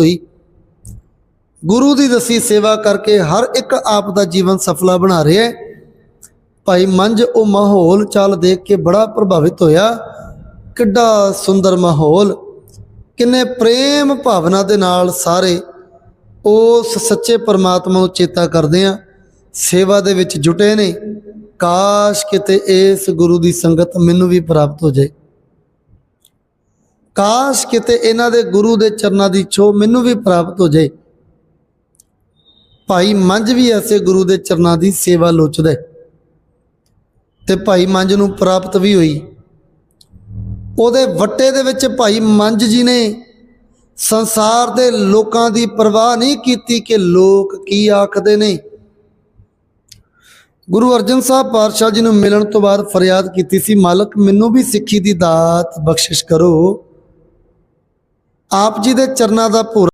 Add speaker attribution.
Speaker 1: ਹੋਈ। ਗੁਰੂ ਦੀ ਦਸੀ ਸੇਵਾ ਕਰਕੇ ਹਰ ਇੱਕ ਆਪ ਦਾ ਜੀਵਨ ਸਫਲਾ ਬਣਾ ਰਿਹਾ ਹੈ। ਭਾਈ ਮੰਜ ਉਹ ਮਾਹੌਲ ਚਾਲ ਦੇਖ ਕੇ ਬੜਾ ਪ੍ਰਭਾਵਿਤ ਹੋਇਆ। ਕਿੱਡਾ ਸੁੰਦਰ ਮਾਹੌਲ। ਕਿੰਨੇ ਪ੍ਰੇਮ ਭਾਵਨਾ ਦੇ ਨਾਲ ਸਾਰੇ ਉਸ ਸੱਚੇ ਪਰਮਾਤਮਾ ਨੂੰ ਚੇਤਾ ਕਰਦੇ ਆ। ਸੇਵਾ ਦੇ ਵਿੱਚ ਜੁਟੇ ਨੇ। ਕਾਸ਼ ਕਿਤੇ ਇਸ ਗੁਰੂ ਦੀ ਸੰਗਤ ਮੈਨੂੰ ਵੀ ਪ੍ਰਾਪਤ ਹੋ ਜਾਏ। ਕਾਸ਼ ਕਿਤੇ ਇਹਨਾਂ ਦੇ ਗੁਰੂ ਦੇ ਚਰਨਾਂ ਦੀ ਛੋ ਮੈਨੂੰ ਵੀ ਪ੍ਰਾਪਤ ਹੋ ਜਾਏ। ਭਾਈ ਮੰਝ ਵੀ ਐਸੇ ਗੁਰੂ ਦੇ ਚਰਨਾਂ ਦੀ ਸੇਵਾ ਲੋਚਦਾ ਤੇ ਭਾਈ ਮੰਝ ਨੂੰ ਪ੍ਰਾਪਤ ਵੀ ਹੋਈ। ਉਹਦੇ ਵੱਟੇ ਦੇ ਵਿੱਚ ਭਾਈ ਮੰਝ ਜੀ ਨੇ ਸੰਸਾਰ ਦੇ ਲੋਕਾਂ ਦੀ ਪਰਵਾਹ ਨਹੀਂ ਕੀਤੀ ਕਿ ਲੋਕ ਕੀ ਆਖਦੇ ਨੇ। ਗੁਰੂ ਅਰਜਨ ਸਾਹਿਬ ਪਾਤਸ਼ਾਹ ਜੀ ਨੂੰ ਮਿਲਣ ਤੋਂ ਬਾਅਦ ਫਰਿਆਦ ਕੀਤੀ ਸੀ, ਮਾਲਕ, ਮੈਨੂੰ ਵੀ ਸਿੱਖੀ ਦੀ ਦਾਤ ਬਖਸ਼ਿਸ਼ ਕਰੋ। ਆਪ ਜੀ ਦੇ ਚਰਨਾਂ ਦਾ ਭੋਰਾ